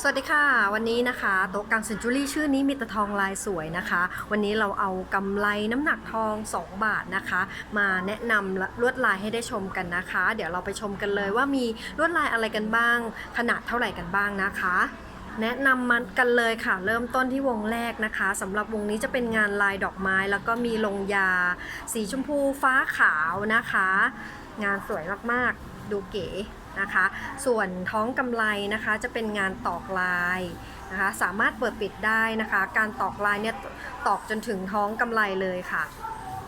สวัสดีค่ะ วันนี้นะคะโต๊ะกลางเซนจูรี่ชื่อนี้มีตะทองลายสวยนะคะ วันนี้เราเอากำไรน้ำหนักทอง 2 บาทนะคะ มาแนะนำลวดลายให้ได้ชมกันนะคะ เดี๋ยวเราไปชมกันเลยว่ามีลวดลายอะไรกันบ้าง ขนาดเท่าไหร่กันบ้างนะคะแนะนำมันกันเลยค่ะ เริ่มต้นที่วงแรกนะคะสำหรับวงนี้จะเป็นงานลายดอกไม้ แล้วก็มีลงยา สีชมพูฟ้าขาวนะคะ งานสวยมากๆ ดูเก๋ นะคะ ส่วนท้องกำไลนะคะจะเป็นงานตอกลายนะคะสามารถเปิดปิดได้นะคะ การตอกลายเนี่ยตอกจนถึงท้องกำไลเลยค่ะ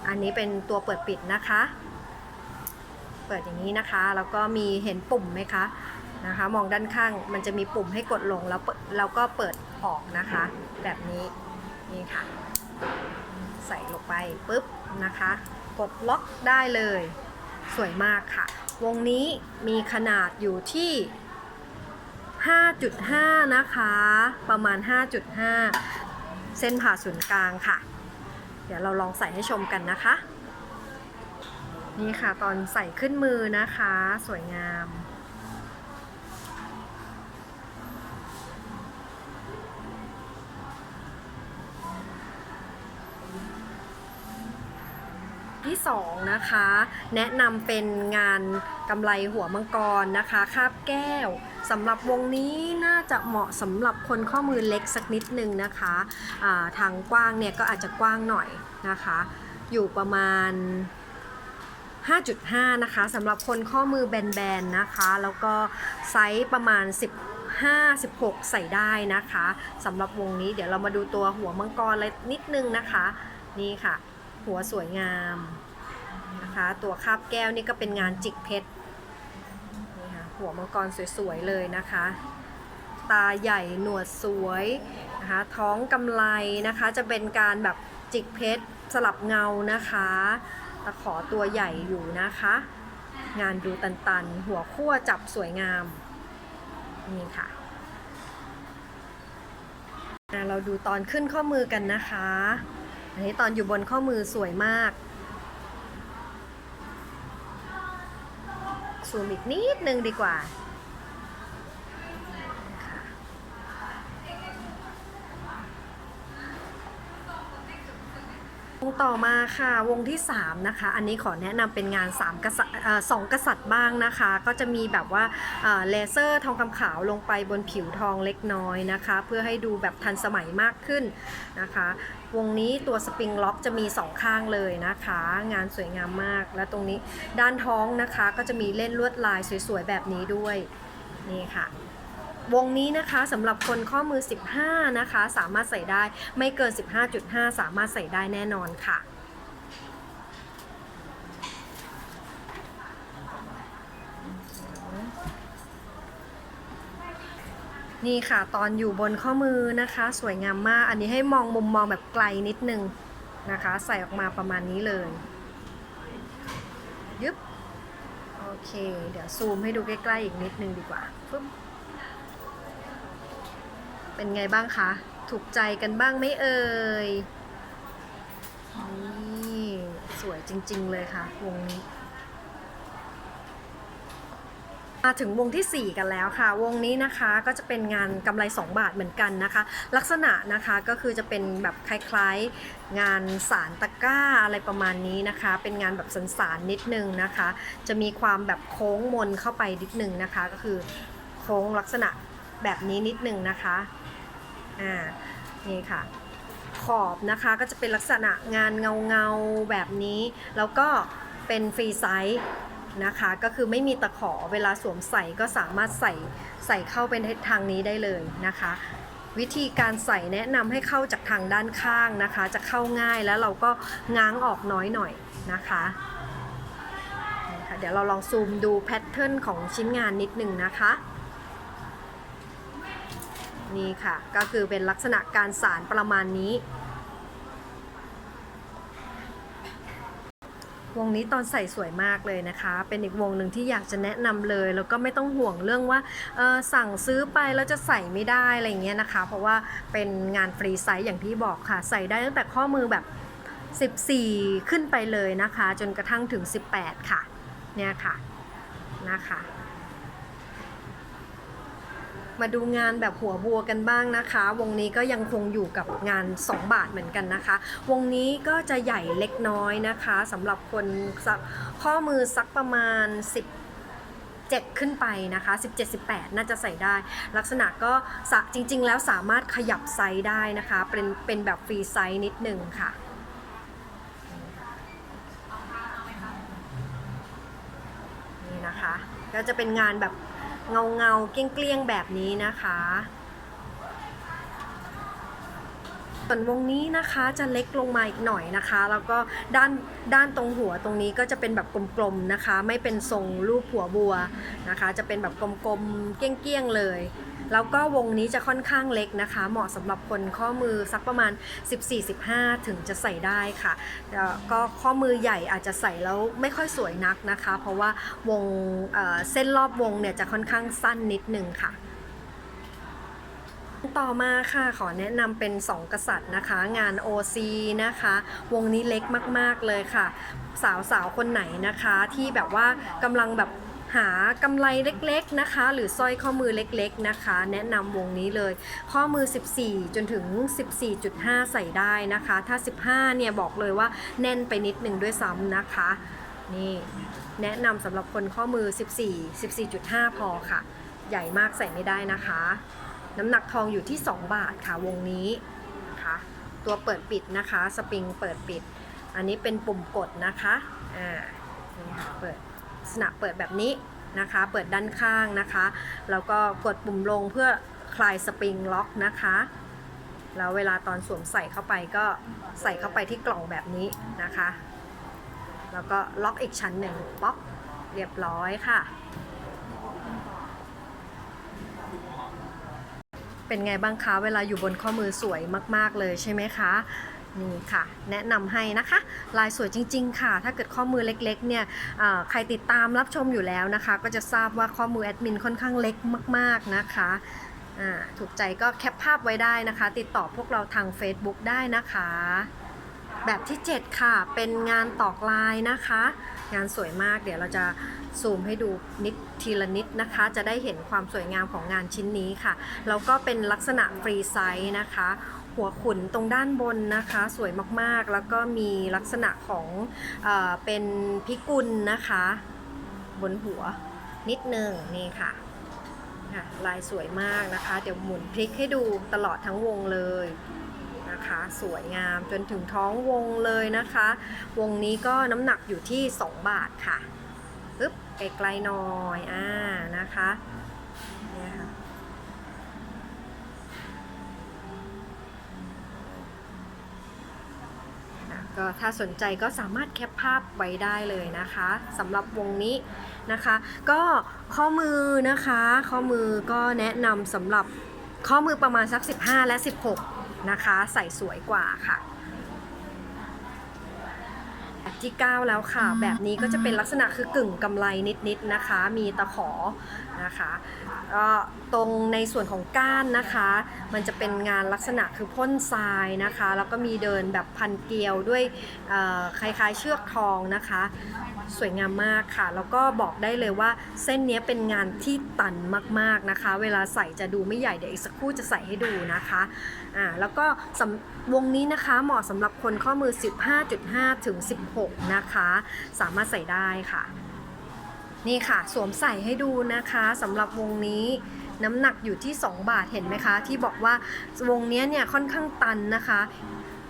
อันนี้เป็นตัวเปิดปิดนะคะ เปิดอย่างนี้นะคะแล้วก็มีเห็นปุ่มไหมคะนะคะ มองด้านข้างมันจะมีปุ่มให้กดลงแล้วเปิดแล้วก็เปิดออกนะคะ แบบนี้นี่ค่ะ ใส่ลงไปปุ๊บนะคะ กดล็อกได้เลย สวยมากค่ะ วงนี้มีขนาดอยู่ที่ 5.5 นะคะ ประมาณ 5.5 เส้นผ่าศูนย์กลางค่ะ เดี๋ยวเราลองใส่ให้ชมกันนะคะ นี่ค่ะตอนใส่ขึ้นมือนะคะ สวยงาม ที่สองนะคะแนะนำเป็นงานกำไรหัวมังกรนะคะคาบแก้วสำหรับวงนี้น่าจะเหมาะสำหรับคนข้อมือเล็กสักนิดนึงนะคะาทางกว้างเนี่ยก็อาจจะกว้างหน่อยนะคะ อยู่ประมาณ 5.5 นะคะสำหรับคนข้อมือแบนๆนะคะ แล้วก็ไซส์ประมาณ15 16 ใส่ได้นะคะสำหรับวงนี้เดี๋ยวเรามาดูตัวหัวมังกรเลยนิดนึงนะคะ นี่ค่ะ หัวสวยงาม ตัวคาบแก้วนี่ก็เป็นงานจิกเพชรนี่ค่ะหัวมังกรสวยๆเลยนะคะ ตาใหญ่หนวดสวยนะคะท้องกำไลนะคะ จะเป็นการแบบจิกเพชรสลับเงานะคะตะขอตัวใหญ่อยู่นะคะ งานดูตันๆ หัวขั้วจับสวยงามนี่ค่ะอะเราดูตอนขึ้นข้อมือกันนะคะ อันนี้ตอนอยู่บนข้อมือสวยมาก ซูมอีกนิดนึงดีกว่า วงต่อมาค่ะวงที่ 3 นะคะ อันนี้ขอแนะนำเป็นงาน3กษัตริย์สองกษัตริย์บ้างนะคะ ก็จะมีแบบว่าเลเซอร์ทองคำขาวลงไปบนผิวทองเล็กน้อยนะคะ เพื่อให้ดูแบบทันสมัยมากขึ้นนะคะ วงนี้ตัวสปริงล็อกจะมี 2 ข้างเลยนะคะ งานสวยงามมาก และตรงนี้ด้านท้องนะคะ ก็จะมีเล่นลวดลายสวยๆแบบนี้ด้วยนี่ค่ะ วงนี้นะคะสำหรับคนข้อมือ 15 นะคะ สามารถใส่ได้ไม่เกิน 15.5 สามารถใส่ได้แน่นอนค่ะนี่ค่ะตอนอยู่บนข้อมือนะคะ สวยงามมาก อันนี้ให้มองมุมมองแบบไกลนิดนึงนะคะ ใส่ออกมาประมาณนี้เลยยึบโอเค เดี๋ยวซูมให้ดูใกล้ๆอีกนิดนึงดีกว่าปึ๊บ เป็นไงบ้างคะ ถูกใจกันบ้างไหมเอ่ย นี่สวยจริง ๆ เลยค่ะ วงนี้ มาถึงวงทีสี่ 4 กันแล้วค่ะ วงนี้นะคะก็จะเป็นงานกำไร 2 บาทเหมือนกันนะคะ ลักษณะนะคะก็คือจะเป็นแบบคล้ายๆ งานสารตะกร้าอะไรประมาณนี้นะคะ เป็นงานแบบสันสานๆนิดนึงนะคะ จะมีความแบบโค้งมนเข้าไปนิดนึงนะคะ ก็คือโค้งลักษณะแบบนี้นิดนึงนะคะ อ่านี่ค่ะ ขอบนะคะก็จะเป็นลักษณะงานเงาเงาๆแบบนี้ แล้วก็เป็นฟรีไซส์นะคะก็คือไม่มีตะขอเวลาสวมใส่ก็สามารถใส่ใส่เข้าเป็นทางนี้ได้เลยนะคะ วิธีการใส่แนะนำให้เข้าจากทางด้านข้างนะคะ จะเข้าง่ายแล้วเราก็ง้างออกน้อยหน่อยนะคะเดี๋ยวเราลองซูมดูแพทเทิร์นของชิ้นงานนิดนึงนะคะ นี่ค่ะ ก็คือเป็นลักษณะการสารประมาณนี้ วงนี้ตอนใส่สวยมากเลยนะคะ เป็นอีกวงหนึ่งที่อยากจะแนะนำเลย แล้วก็ไม่ต้องห่วงเรื่องว่าสั่งซื้อไปแล้วจะใส่ไม่ได้อะไรเงี้ยนะคะ เพราะว่าเป็นงานฟรีไซส์อย่างที่บอกค่ะ ใส่ได้ตั้งแต่ข้อมือแบบ 14 ขึ้นไปเลยนะคะ จนกระทั่งถึง 18 ค่ะ เนี่ยค่ะนะคะ มาดูงานแบบหัวบัวกันบ้างนะคะ วงนี้ก็ยังคงอยู่กับงาน 2 บาทเหมือนกันนะคะ วงนี้ก็จะใหญ่เล็กน้อยนะคะสำหรับคนสักข้อมือสักประมาณ 10 7 ขึ้นไปนะคะ 17-18 น่าจะใส่ได้ ลักษณะก็สะจริง ๆ แล้วสามารถขยับไซส์ได้นะคะ เป็นเป็นแบบฟรีไซส์นิดนึงค่ะ นี่นะคะ ก็จะเป็นงานแบบ เงาเงาๆเกลี้ยงแบบนี้นะคะส่วนวงนี้นะคะจะเล็กลงมาอีกหน่อยนะคะ แล้วก็ด้านด้านตรงหัวตรงนี้ก็จะเป็นแบบกลมๆนะคะ ไม่เป็นทรงรูปหัวบัวนะคะ จะเป็นแบบกลมๆเกี้ยงๆเลย แล้วก็วงนี้จะค่อนข้างเล็กนะคะ เหมาะสำหรับคนข้อมือสักประมาณ 14-15 ถึงจะใส่ได้ค่ะแล้วก็ข้อมือใหญ่อาจจะใส่แล้วไม่ค่อยสวยนักนะคะ เพราะว่าวงเเส้นรอบวงเนี่ยจะค่อนข้างสั้นนิดนึงค่ะต่อมาค่ะขอแนะนำเป็น 2 กษัตริย์นะคะ งาน OC นะคะ วงนี้เล็กมาก ๆ เลยค่ะ สาวๆ คนไหนนะคะที่แบบว่ากำลังแบบ หากำไรเล็กๆนะคะ หรือสร้อยข้อมือเล็กๆนะคะ แนะนำวงนี้เลย ข้อมือ 14 จนถึง 14.5 ใส่ได้นะคะ ถ้า 15 เนี่ยบอกเลยว่าแน่นไปนิดหนึ่งด้วยซ้ำนะคะ นี่แนะนำสำหรับคนข้อมือ 14 14.5 พอค่ะ ใหญ่มากใส่ไม่ได้นะคะ น้ำหนักทองอยู่ที่ 2 บาทค่ะวงนี้นะคะตัวเปิดปิดนะคะ สปริงเปิดปิด อันนี้เป็นปุ่มกดนะคะ อ่า นี่ค่ะ เปิด ษณะเปิดแบบนี้นะคะ เปิดด้านข้างนะคะ แล้วก็กดปุ่มลงเพื่อคลายสปริงล็อกนะคะ แล้วเวลาตอนสวมใส่เข้าไปก็ใส่เข้าไปที่กล่องแบบนี้นะคะ แล้วก็ล็อกอีกชั้นหนึ่งป๊อกเรียบร้อยค่ะ เป็นไงบ้างคะ เวลาอยู่บนข้อมือสวยมาก ๆ เลยใช่ไหมคะ นี่ค่ะ แนะนำให้นะคะ ลายสวยจริง ๆ ค่ะ ถ้าเกิดข้อมือเล็กๆเนี่ยใครติดตามรับชมอยู่แล้วนะคะ ก็จะทราบว่าข้อมือแอดมินค่อนข้างเล็กมาก ๆ นะคะถูกใจก็แคปภาพไว้ได้นะคะ ติดต่อพวกเราทาง Facebook ได้นะคะ แบบที่ 7 ค่ะ เป็นงานตอกลายนะคะ งานสวยมากเดี๋ยวเราจะซูมให้ดูนิดทีละนิดนะคะ จะได้เห็นความสวยงามของงานชิ้นนี้ค่ะ แล้วก็เป็นลักษณะฟรีไซส์นะคะ หัวขุนตรงด้านบนนะคะ สวยมากๆ แล้วก็มีลักษณะของเอเป็นพิกุลนะคะ บนหัวนิดนึงนี่ค่ะค่ะลายสวยมากนะคะ เดี๋ยวหมุนพลิกให้ดูตลอดทั้งวงเลยนะคะ สวยงามจนถึงท้องวงเลยนะคะ วงนี้ก็น้ำหนักอยู่ที่ 2 บาทค่ะปึ๊บไกลๆหน่อยอ่านะคะเนี่ยค่ะ ก็ถ้าสนใจก็สามารถแคปภาพไว้ได้เลยนะคะสำหรับวงนี้นะคะ ก็ข้อมือนะคะ ข้อมือก็แนะนำสำหรับข้อมือประมาณสัก 15 และ 16 นะคะ ใส่สวยกว่าค่ะ ที่ 9 แล้วค่ะ แบบนี้ก็จะเป็นลักษณะคือกึ่งกำไรนิดๆนะคะ มีตะขอนะคะก็ตรงในส่วนของก้านนะคะ มันจะเป็นงานลักษณะคือพ่นทรายนะคะ แล้วก็มีเดินแบบพันเกลียวด้วยเอ่อคล้ายๆเชือกทองนะคะ สวยงามมากค่ะ แล้วก็บอกได้เลยว่าเส้นนี้เป็นงานที่ตันมากๆนะคะ เวลาใส่จะดูไม่ใหญ่เดี๋ยวอีกสักครู่จะใส่ให้ดูนะคะอ่าแล้วก็สำวงนี้นะคะเหมาะสำหรับคนข้อมือ 15.5 ถึง 16 นะคะ สามารถใส่ได้ค่ะ นี่ค่ะ สวมใส่ให้ดูนะคะสำหรับวงนี้น้ำหนักอยู่ที่ 2 บาทเห็นไหมคะ ที่บอกว่าวงนี้เนี่ยค่อนข้างตันนะคะ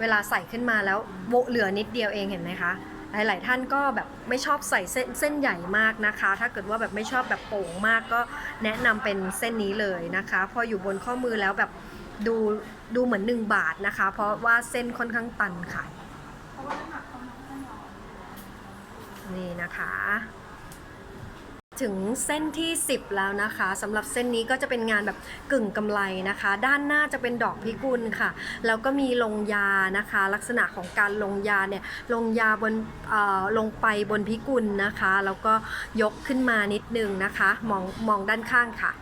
เวลาใส่ขึ้นมาแล้วโบเหลือนิดเดียวเองเห็นไหมคะ หลาย ๆ ท่านก็แบบไม่ชอบใส่เส้นเส้นใหญ่มากนะคะ ถ้าเกิดว่าแบบไม่ชอบแบบโป่งมากก็แนะนำเป็นเส้นนี้เลยนะคะ พออยู่บนข้อมือแล้วแบบดูดูเหมือน 1 บาทนะคะ เพราะว่าเส้นค่อนข้างตันค่ะนี่นะคะ ถึงเส้นที่ 10 แล้วนะคะสำหรับเส้นนี้ก็จะเป็นงานแบบกึ่งกำไรนะคะ ด้านหน้าจะเป็นดอกพิกุลค่ะ แล้วก็มีลงยานะคะ ลักษณะของการลงยาเนี่ยลงยาบนเอ่อลงไปบนพิกุลนะคะ แล้วก็ยกขึ้นมานิดนึงนะคะ มองมองด้านข้างค่ะ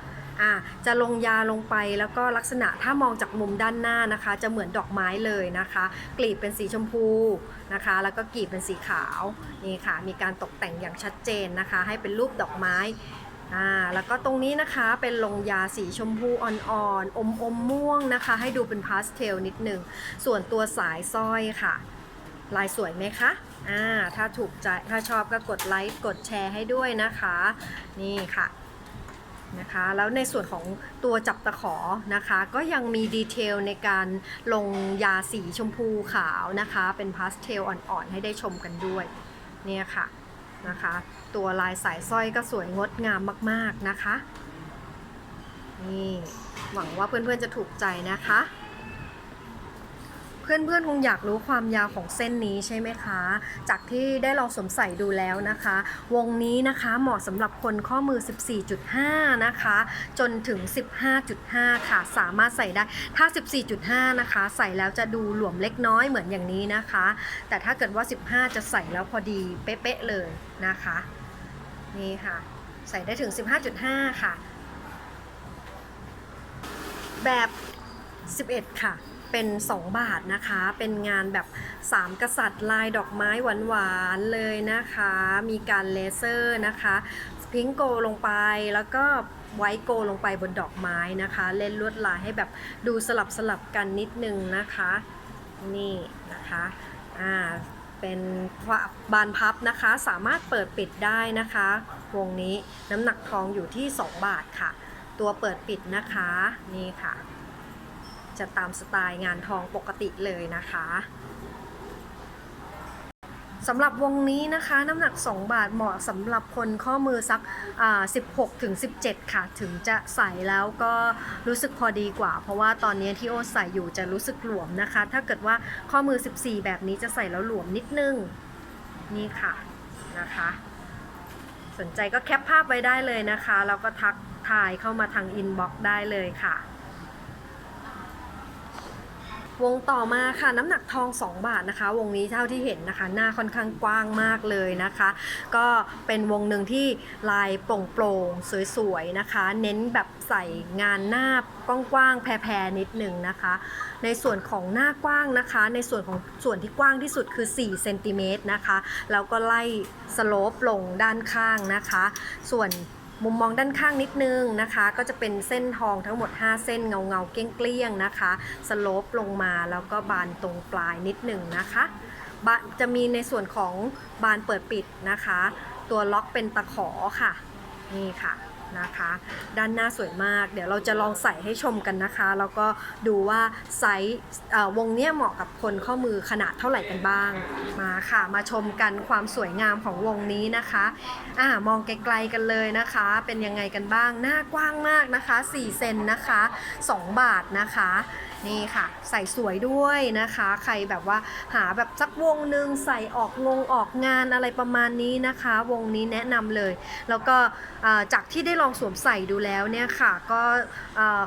อ่าจะลงยาลงไปแล้วก็ลักษณะถ้ามองจากมุมด้านหน้านะคะ จะเหมือนดอกไม้เลยนะคะ กลีบเป็นสีชมพูนะคะ แล้วก็กลีบเป็นสีขาวนี่ค่ะ มีการตกแต่งอย่างชัดเจนนะคะ ให้เป็นรูปดอกไม้อ่าแล้วก็ตรงนี้นะคะเป็นลงยาสีชมพูอ่อนๆอมอมม่วงนะคะ ให้ดูเป็นพาสเทลนิดหนึ่งส่วนตัวสายสร้อยค่ะ ลายสวยไหมคะอ่าถ้าถูกใจถ้าชอบก็กดไลค์กดแชร์ให้ด้วยนะคะ นี่ค่ะ นะคะแล้วในส่วนของตัวจับตะขอนะคะ ก็ยังมีดีเทลในการลงยาสีชมพูขาวนะคะ เป็นพาสเทลอ่อนๆ ให้ได้ชมกันด้วยเนี่ยค่ะนะคะ ตัวลายสายสร้อยก็สวยงดงามมากๆนะคะ นี่ หวังว่าเพื่อนๆจะถูกใจนะคะ เพื่อนๆคงอยากรู้ความยาวของเส้นนี้ใช่ไหมคะ จากที่ได้ลองสวมใส่ดูแล้วนะคะ วงนี้นะคะเหมาะสำหรับคนข้อมือ 14.5 นะคะ จนถึง 15.5 ค่ะ สามารถใส่ได้ถ้า 14.5 นะคะ ใส่แล้วจะดูหลวมเล็กน้อยเหมือนอย่างนี้นะคะ แต่ถ้าเกิดว่า 15 จะใส่แล้วพอดีเป๊ะๆเลยนะคะนี่ค่ะ ใส่ได้ถึง 15.5 ค่ะ แบบ 11 ค่ะ เป็น 2 บาทนะคะ เป็นงานแบบ 3 กษัตริย์ลายดอกไม้หวานๆเลยนะคะ มีการเลเซอร์นะคะพิงโกลงไปแล้วก็ไวโกลงไปบนดอกไม้นะคะ เล่นลวดลายให้แบบดูสลับสลับกันนิดนึงนะคะ นี่นะคะอ่าเป็นบานพับนะคะ สามารถเปิดปิดได้นะคะ วงนี้น้ำหนักทองอยู่ที่ 2 บาทค่ะ ตัวเปิดปิดนะคะ นี่ค่ะ จะตามสไตล์งานทองปกติเลยนะคะสำหรับวงนี้นะคะน้ำหนัก 2 บาทเหมาะสำหรับคนข้อมือสัก 16ถึง17 ค่ะ ถึงจะใส่แล้วก็รู้สึกพอดีกว่า เพราะว่าตอนนี้ที่โอใส่อยู่จะรู้สึกหลวมนะคะ ถ้าเกิดว่าข้อมือ 14 แบบนี้จะใส่แล้วหลวมนิดนึง นี่ค่ะนะคะ สนใจก็แคปภาพไว้ได้เลยนะคะ แล้วก็ทักทายเข้ามาทางอินบ็อกซ์ได้เลยค่ะ วงต่อมาค่ะน้ำหนักทอง 2 บาทนะคะ วงนี้เท่าที่เห็นนะคะ หน้าค่อนข้างกว้างมากเลยนะคะ ก็เป็นวงหนึ่งที่ลายโปร่งๆสวยๆนะคะ เน้นแบบใส่งานหน้ากว้างๆแพรๆนิดหนึ่งนะคะ ในส่วนของหน้ากว้างนะคะ ในส่วนของส่วนที่กว้างที่สุดคือ4เซนติเมตรนะคะแล้วก็ไล่สโลปลงด้านข้างนะคะ ส่วน มุมมองด้านข้างนิดนึงนะคะ ก็จะเป็นเส้นทองทั้งหมด 5 เส้นเงาเงาๆเกลี้ยงๆนะคะ สโลปลงมาแล้วก็บานตรงปลายนิดหนึ่งนะคะบะจะมีในส่วนของบานเปิดปิดนะคะ ตัวล็อกเป็นตะขอค่ะ นี่ค่ะ นะคะ ด้านหน้าสวยมาก เดี๋ยวเราจะลองใส่ให้ชมกันนะคะ แล้วก็ดูว่าไซส์วงเนี้ยเหมาะกับคนข้อมือขนาดเท่าไหร่กันบ้าง มาค่ะ มาชมกันความสวยงามของวงนี้นะคะอ่ามองไกลๆกันเลยนะคะ เป็นยังไงกันบ้าง หน้ากว้างมากนะคะ4เซนนะคะ 2 บาทนะคะ นี่ค่ะ ใส่สวยด้วยนะคะ ใครแบบว่าหาแบบสักวงหนึ่งใส่ออกงงออกงานอะไรประมาณนี้นะคะ วงนี้แนะนำเลย แล้วก็จากที่ได้ลองสวมใส่ดูแล้วเนี่ยค่ะ ก็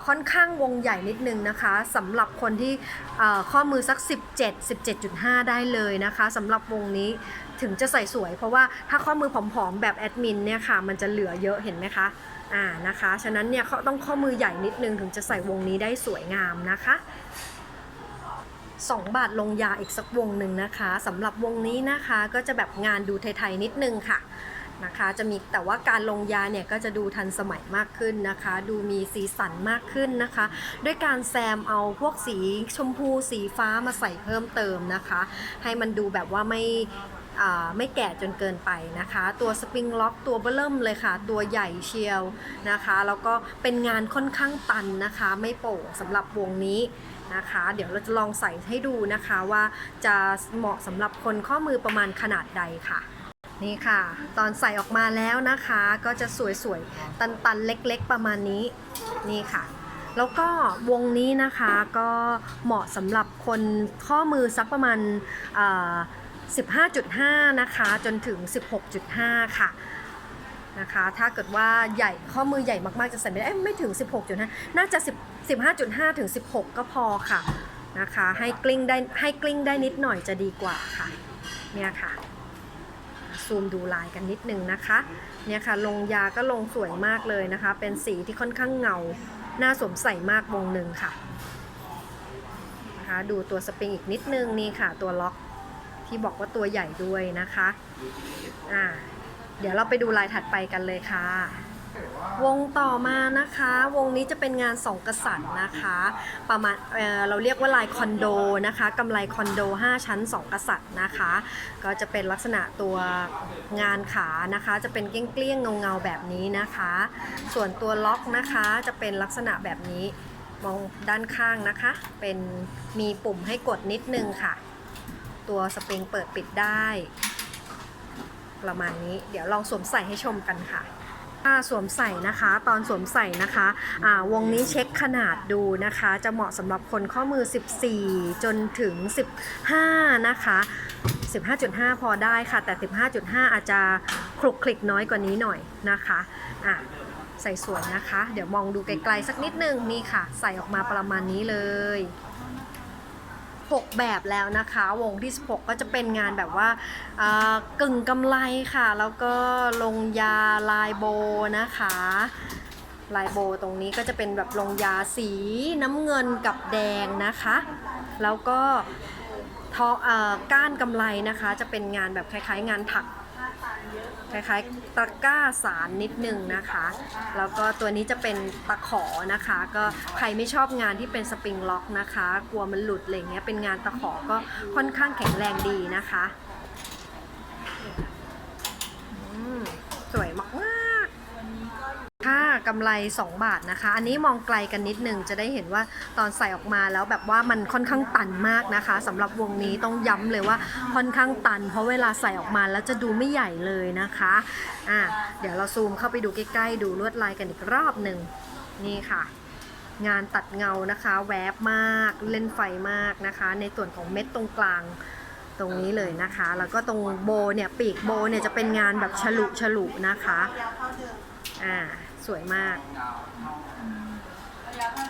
ค่อนข้างวงใหญ่นิดนึงนะคะสำหรับคนที่ข้อมือสัก 17 17.5 ได้เลยนะคะสำหรับวงนี้ถึงจะใส่สวย เพราะว่าถ้าข้อมือผอมๆแบบแอดมินเนี่ยค่ะ มันจะเหลือเยอะเห็นไหมคะ อ่านะคะ ฉะนั้นเนี่ยเขาต้องข้อมือใหญ่นิดนึงถึงจะใส่วงนี้ได้สวยงามนะคะ2 บาทลงยาอีกสักวงหนึ่งนะคะสำหรับวงนี้นะคะก็จะแบบงานดูไทยๆนิดนึงค่ะนะคะ จะมีแต่ว่าการลงยาเนี่ยก็จะดูทันสมัยมากขึ้นนะคะ ดูมีสีสันมากขึ้นนะคะ ด้วยการแซมเอาพวกสีชมพูสีฟ้ามาใส่เพิ่มเติมนะคะ ให้มันดูแบบว่าไม่ ไม่แก่จนเกินไปนะคะ ตัวสปริงล็อกตัวเบลิ่มเลยค่ะ ตัวใหญ่เชียวนะคะ แล้วก็เป็นงานค่อนข้างตันนะคะ ไม่โป่งสำหรับวงนี้นะคะ เดี๋ยวเราจะลองใส่ให้ดูนะคะว่าจะเหมาะสำหรับคนข้อมือประมาณขนาดใดค่ะนี่ค่ะ ตอนใส่ออกมาแล้วนะคะ ก็จะสวยๆ ตันๆ เล็กๆ ประมาณนี้ นี่ค่ะ แล้วก็วงนี้นะคะก็เหมาะสำหรับคนข้อมือสักประมาณ 15.5 นะคะ จนถึง 16.5 ค่ะนะคะ ถ้าเกิดว่าใหญ่ข้อมือใหญ่มากๆจะใส่ไม่ได้ไม่ถึง 16.5 น่าจะ 10 15.5 ถึง 16 ก็พอค่ะนะคะ ให้กลิ้งได้ให้กลิ้งได้นิดหน่อยจะดีกว่าค่ะเนี่ยค่ะซูมดูลายกันนิดนึงนะคะเนี่ยค่ะลงยาก็ลงสวยมากเลยนะคะ เป็นสีที่ค่อนข้างเงาน่าสวมใส่มากวงหนึ่งค่ะนะคะดูตัวสปริงอีกนิดนึงนี่ค่ะตัวล็อก ที่บอกว่าตัวใหญ่ด้วยนะคะอ่าเดี๋ยวเราไปดูลายถัดไปกันเลยค่ะ วงต่อมานะคะ วงนี้จะเป็นงานสองกษัตริย์นะคะ ประมาณเเราเรียกว่าลายคอนโดนะคะกำไรคอนโด 5 ชั้น 2 กษัตริย์นะคะ ก็จะเป็นลักษณะตัวงานขานะคะ จะเป็นเกลี้ยงเงาๆแบบนี้นะคะ ส่วนตัวล็อกนะคะจะเป็นลักษณะแบบนี้มองด้านข้างนะคะ เป็นมีปุ่มให้กดนิดนึงค่ะ ตัวสปริงเปิดปิดได้ ประมาณนี้เดี๋ยวลองสวมใส่ให้ชมกันค่ะถ้าสวมใส่นะคะตอนสวมใส่นะคะวงนี้เช็คขนาดดูนะคะ จะเหมาะสำหรับคนข้อมือ 14 จนถึง 15 นะคะ 15.5 พอได้ค่ะ แต่ 15.5 อาจจะคลุกคลิกน้อยกว่านี้หน่อยนะคะะใส่สวยนะคะ เดี๋ยวมองดูไกลๆสักนิดนึงนี่ค่ะ ใส่ออกมาประมาณนี้เลย 6 แบบแล้วนะคะ วงที่ 16 ก็จะเป็นงานแบบว่ากึ่งกำไรค่ะ แล้วก็ลงยาลายโบนะคะลายโบตรงนี้ก็จะเป็นแบบลงยาสีน้ำเงินกับแดงนะคะ แล้วก็ทออก้านกำไรนะคะ จะเป็นงานแบบคล้ายๆ งานถัก คล้ายๆตะกร้าสารนิดนึงนะคะ แล้วก็ตัวนี้จะเป็นตะขอนะคะ ก็ใครไม่ชอบงานที่เป็นสปริงล็อกนะคะ กลัวมันหลุดอะไรเงี้ยเป็นงานตะขอก็ค่อนข้างแข็งแรงดีนะคะสวยมากๆ ค่ากำไร 2 บาทนะคะ อันนี้มองไกลกันนิดนึงจะได้เห็นว่าตอนใส่ออกมาแล้วแบบว่ามันค่อนข้างตันมากนะคะสำหรับวงนี้ต้องย้ำเลยว่าค่อนข้างตัน เพราะเวลาใส่ออกมาแล้วจะดูไม่ใหญ่เลยนะคะอะเดี๋ยวเราซูมเข้าไปดูใกล้ๆ ดูลวดลายกันอีกรอบหนึ่งนี่ค่ะ งานตัดเงานะคะ แวบมากเล่นไฟมากนะคะ ในส่วนของเม็ดตรงกลางตรงนี้เลยนะคะ แล้วก็ตรงโบเนี่ยปีกโบเนี่ยจะเป็นงานแบบฉลุฉลุนะคะ อ่า สวยมาก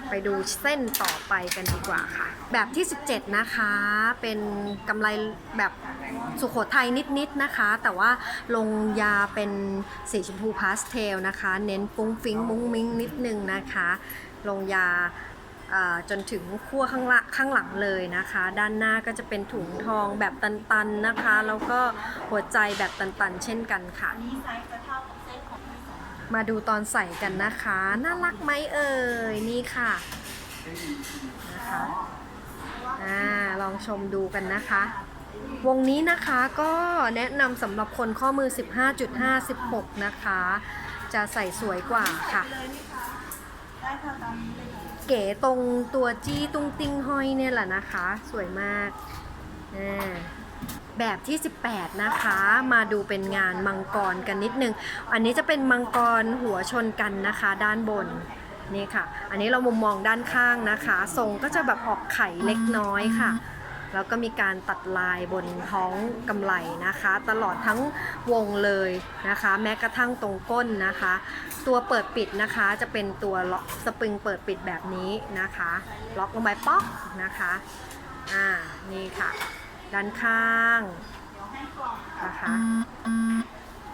ไปดูเส้นต่อไปกันดีกว่าค่ะ แบบที่ 17 นะคะ เป็นกำไรแบบสุโขทัยนิด ๆ นะคะ แต่ว่าลงยาเป็นสีชมพูพาสเทลนะคะ เน้นฟุ้งฟิ้งมุ้งมิ้งนิดนึงนะคะ ลงยาอ่าจนถึงขั้วข้างหลังข้างหลังเลยนะคะ ด้านหน้าก็จะเป็นถุงทองแบบตัน ๆ นะคะ แล้วก็หัวใจแบบตัน ๆ เช่นกันค่ะ มาดูตอนใส่กันนะคะ น่ารักไหมเอ่ย นี่ค่ะนะคะอ่าลองชมดูกันนะคะ วงนี้นะคะก็แนะนำสำหรับคนข้อมือ 15.5 16นะคะ จะใส่สวยกว่าค่ะ เก๋ตรงตัวจี้ตุ้งติ้งห้อยเนี่ยแหละนะคะ สวยมากอ่า แบบที่ 18 นะคะ มาดูเป็นงานมังกรกันนิดนึง อันนี้จะเป็นมังกรหัวชนกันนะคะ ด้านบนนี่ค่ะ อันนี้เรามุมมองด้านข้างนะคะ ทรงก็จะแบบออกไข่เล็กน้อยค่ะ แล้วก็มีการตัดลายบนท้องกำไลนะคะ ตลอดทั้งวงเลยนะคะ แม้กระทั่งตรงก้นนะคะ ตัวเปิดปิดนะคะจะเป็นตัวล็อกสปริงเปิดปิดแบบนี้นะคะ ล็อกลงไปป๊อกนะคะ อ่า นี่ค่ะ ด้านข้างนะคะ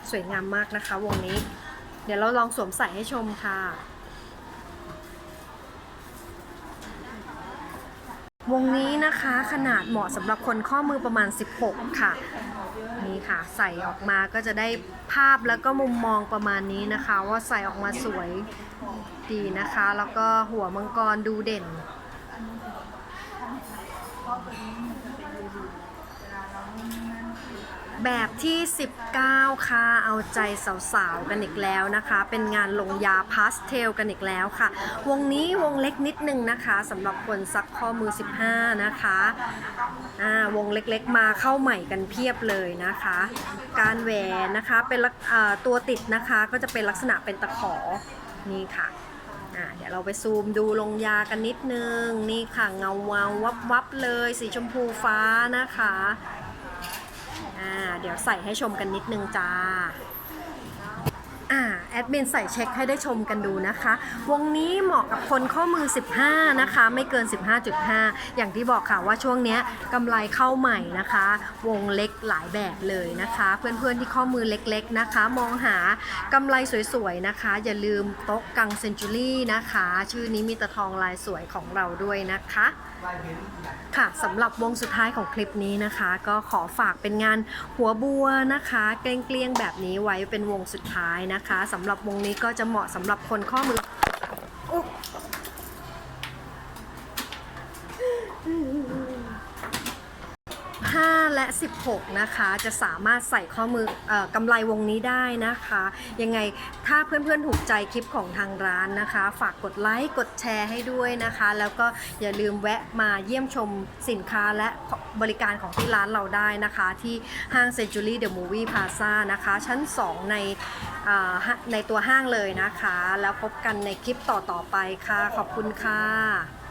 สวยงามมากนะคะ วงนี้ เดี๋ยวเราลองสวมใส่ให้ชมค่ะ วงนี้นะคะขนาดเหมาะสำหรับคนข้อมือประมาณ 16 ค่ะ นี่ค่ะ ใส่ออกมาก็จะได้ภาพแล้วก็มุมมองประมาณนี้นะคะ ว่าใส่ออกมาสวยดีนะคะ แล้วก็หัวมังกรดูเด่น แบบที่ 19 ค่ะ เอาใจสาวๆ กันอีกแล้วนะคะ เป็นงานลงยาพาสเทลกันอีกแล้วค่ะ วงนี้วงเล็กนิดนึงนะคะสำหรับคนซักข้อมือ 15 นะคะอ่าวงเล็กๆ มาเข้าใหม่กันเพียบเลยนะคะ การแหวนนะคะเป็นตัวติดนะคะก็จะเป็นลักษณะเป็นตะขอนี่ค่ะเดี๋ยวเราไปซูมดูลงยากันนิดนึง นี่ค่ะเงาเงาวับวับๆเลย สีชมพูฟ้านะคะ เดี๋ยวใส่ให้ชมกันนิดนึงจ้าอ่าแอดมินใส่เช็คให้ได้ชมกันดูนะคะ วงนี้เหมาะกับคนข้อมือ 15 นะคะ ไม่เกิน 15.5 อย่างที่บอกค่ะว่าช่วงนี้กำไรเข้าใหม่นะคะ วงเล็กหลายแบบเลยนะคะ เพื่อนๆที่ข้อมือเล็กๆนะคะ มองหากำไรสวยๆนะคะ อย่าลืมโต๊ะกังเซนจูรี่นะคะ ชื่อนี้มีตะทองลายสวยของเราด้วยนะคะ ค่ะสำหรับวงสุดท้ายของคลิปนี้นะคะ ก็ขอฝากเป็นงานหัวบัวนะคะ เกลี้ยงๆแบบนี้ไว้เป็นวงสุดท้ายนะคะสำหรับวงนี้ก็จะเหมาะสำหรับคนข้อมือย 5 และ 16 นะคะ จะสามารถใส่ข้อมืออกำไรวงนี้ได้นะคะ ยังไงถ้าเพื่อนๆถูกใจคลิปของทางร้านนะคะ ฝากกดไลค์กดแชร์ให้ด้วยนะคะ แล้วก็อย่าลืมแวะมาเยี่ยมชมสินค้าและบริการของที่ร้านเราได้นะคะ ที่ห้าง Century The Movie Plaza นะคะ ชั้น 2 ในเอ่อฮะในตัวห้างเลยนะคะ แล้วพบกันในคลิปต่อๆไปค่ะ ขอบคุณค่ะ